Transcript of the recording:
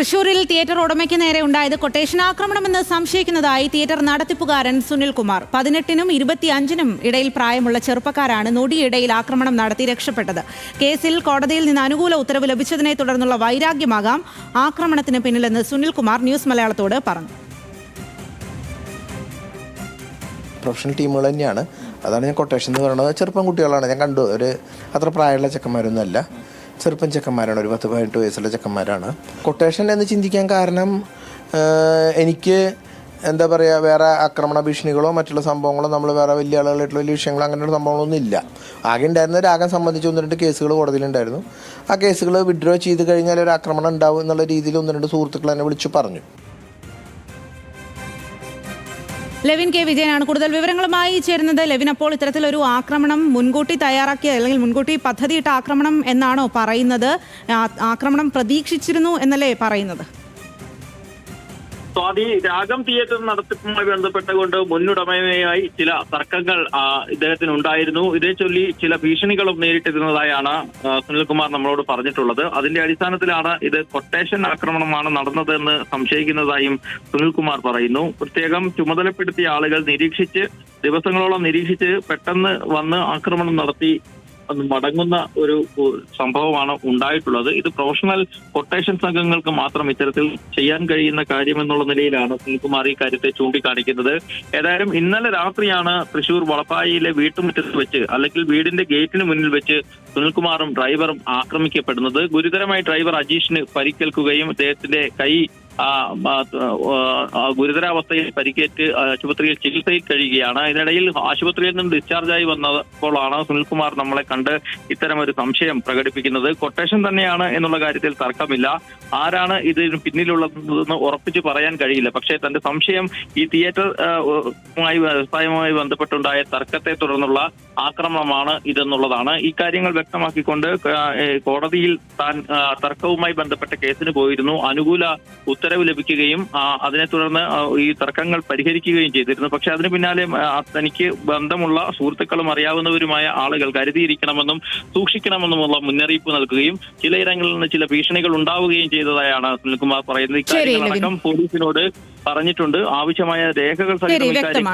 തൃശൂരിൽ തിയേറ്റർ ഉടമയ്ക്ക് നേരെ ഉണ്ടായത് കൊട്ടേഷൻ ആക്രമണമെന്ന് സംശയിക്കുന്നതായി തിയേറ്റർ നടത്തിപ്പുകാരൻ സുനിൽകുമാർ പതിനെട്ടിനും ഇരുപത്തിയഞ്ചിനും ഇടയിൽ പ്രായമുള്ള ചെറുപ്പക്കാരാണ് നൊടിയിടയിൽ ആക്രമണം നടത്തി രക്ഷപ്പെട്ടത്. കേസിൽ കോടതിയിൽ നിന്ന് അനുകൂല ഉത്തരവ് ലഭിച്ചതിനെ തുടർന്നുള്ള വൈരാഗ്യമാകാം. ആക്രമണത്തിന് പിന്നിലെന്ന് സുനിൽകുമാർ ന്യൂസ് മലയാളത്തോട് പറഞ്ഞു. പ്രൊഫഷണൽ ടീമുകൾ തന്നെയാണ്. അതാണ് ഞാൻ കൊട്ടേഷൻ എന്ന് പറയുന്നത്. ചെറുപ്പം കുട്ടികളാണ്. ഞാൻ കണ്ടു. ഒരു അത്ര പ്രായമുള്ള ചെക്കന്മാരൊന്നും അല്ല. ചെറുപ്പം ചെക്കന്മാരാണ് ഒരു പത്ത് പതിനെട്ട് വയസ്സുള്ള ചെക്കന്മാരാണ്. കൊട്ടേഷൻ എന്ന് ചിന്തിക്കാൻ കാരണം എനിക്ക് എന്താ പറയുക വേറെ ആക്രമണ ഭീഷണികളോ മറ്റുള്ള സംഭവങ്ങളോ നമ്മൾ വേറെ വലിയ ആളുകളായിട്ടുള്ള വലിയ വിഷയങ്ങളോ അങ്ങനെയുള്ള സംഭവങ്ങളൊന്നും ഇല്ല. ആകെ ഉണ്ടായിരുന്ന രാഗം സംബന്ധിച്ച് ഒന്ന് രണ്ട് കേസുകൾ കോടതിയിലുണ്ടായിരുന്നു. ആ കേസുകൾ വിഡ്രോ ചെയ്ത് കഴിഞ്ഞാൽ ഒരു ആക്രമണം ഉണ്ടാവും എന്നുള്ള രീതിയിൽ ഒന്ന് രണ്ട് സുഹൃത്തുക്കൾ എന്നെ വിളിച്ചു പറഞ്ഞു. ലെവിൻ കെ. വിജയനാണ് കൂടുതൽ വിവരങ്ങളുമായി ചേരുന്നത്. ലെവിൻ അപ്പോൾ ഇത്തരത്തിലൊരു ആക്രമണം മുൻകൂട്ടി തയ്യാറാക്കിയ അല്ലെങ്കിൽ മുൻകൂട്ടി പദ്ധതിയിട്ട ആക്രമണം എന്നാണോ പറയുന്നത്? ആക്രമണം പ്രതീക്ഷിച്ചിരുന്നു എന്നല്ലേ പറയുന്നത്? സ്വാതി രാഗം തിയേറ്റർ നടത്തിപ്പുമായി ബന്ധപ്പെട്ടുകൊണ്ട് മുന്നുടമയുമായി ചില തർക്കങ്ങൾ ഇദ്ദേഹത്തിന് ഉണ്ടായിരുന്നു ഇതേ ചൊല്ലി ചില ഭീഷണികളും നേരിട്ടിരുന്നതായാണ് സുനിൽകുമാർ നമ്മളോട് പറഞ്ഞിട്ടുള്ളത്. അതിന്റെ അടിസ്ഥാനത്തിലാണ് ഇത് കൊട്ടേഷൻ ആക്രമണമാണ് നടന്നതെന്ന് സംശയിക്കുന്നതായും സുനിൽകുമാർ പറയുന്നു. പ്രത്യേകം ചുമതലപ്പെടുത്തിയ ആളുകൾ നിരീക്ഷിച്ച് ദിവസങ്ങളോളം നിരീക്ഷിച്ച് പെട്ടെന്ന് വന്ന് ആക്രമണം നടത്തി മടങ്ങുന്ന ഒരു സംഭവമാണ് ഉണ്ടായിട്ടുള്ളത്. ഇത് പ്രൊഫഷണൽ കൊട്ടേഷൻ സംഘങ്ങൾക്ക് മാത്രം ഇത്തരത്തിൽ ചെയ്യാൻ കഴിയുന്ന കാര്യമെന്നുള്ള നിലയിലാണ് സുനിൽകുമാർ ഈ കാര്യത്തെ ചൂണ്ടിക്കാണിക്കുന്നത്. ഏതായാലും ഇന്നലെ രാത്രിയാണ് തൃശൂർ വളപ്പായിലെ വീട്ടുമുറ്റത്ത് വെച്ച് അല്ലെങ്കിൽ വീടിന്റെ ഗേറ്റിന് മുന്നിൽ വെച്ച് സുനിൽകുമാറും ഡ്രൈവറും ആക്രമിക്കപ്പെടുന്നത്. ഗുരുതരമായി ഡ്രൈവർ അജീഷിന് പരിക്കേൽക്കുകയും അദ്ദേഹത്തിന്റെ കൈ ഗുരുതരാവസ്ഥയിൽ പരിക്കേറ്റ് ആശുപത്രിയിൽ ചികിത്സയിൽ കഴിയുകയാണ്. ഇതിനിടയിൽ ആശുപത്രിയിൽ നിന്ന് ഡിസ്ചാർജായി വന്നപ്പോഴാണ് സുനിൽകുമാർ നമ്മളെ കണ്ട് ഇത്തരം ഒരു സംശയം പ്രകടിപ്പിക്കുന്നത്. കൊട്ടേഷൻ തന്നെയാണ് എന്നുള്ള കാര്യത്തിൽ തർക്കമില്ല. ആരാണ് ഇതിന് പിന്നിലുള്ളതെന്ന് ഉറപ്പിച്ച് പറയാൻ കഴിയില്ല. പക്ഷേ തന്റെ സംശയം ഈ തിയേറ്ററുമായി വ്യവസായവുമായി ബന്ധപ്പെട്ടുണ്ടായ തർക്കത്തെ തുടർന്നുള്ള ആക്രമണമാണ് ഇതെന്നുള്ളതാണ്. ഈ കാര്യങ്ങൾ വ്യക്തമാക്കിക്കൊണ്ട് കോടതിയിൽ താൻ തർക്കവുമായി ബന്ധപ്പെട്ട കേസിന് പോയിരുന്നു. അനുകൂല ഉത്തരവ് ലഭിക്കുകയും അതിനെ തുടർന്ന് ഈ തർക്കങ്ങൾ പരിഹരിക്കുകയും ചെയ്തിരുന്നു. പക്ഷെ അതിന് പിന്നാലെ തനിക്ക് ബന്ധമുള്ള സുഹൃത്തുക്കളും അറിയാവുന്നവരുമായ ആളുകൾ കരുതിയിരിക്കണമെന്നും സൂക്ഷിക്കണമെന്നുമുള്ള മുന്നറിയിപ്പ് നൽകുകയും ചിലയിടങ്ങളിൽ നിന്ന് ചില ഭീഷണികൾ ഉണ്ടാവുകയും ചെയ്തതായാണ് സുനിൽകുമാർ പറയുന്നത്. ഇക്കാര്യങ്ങളടക്കം പോലീസിനോട് പറഞ്ഞിട്ടുണ്ട്. ആവശ്യമായ രേഖകൾ സഹിതം ഇക്കാര്യം